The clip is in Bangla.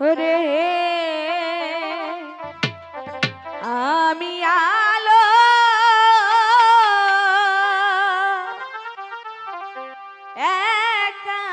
রে আমি আলো। একা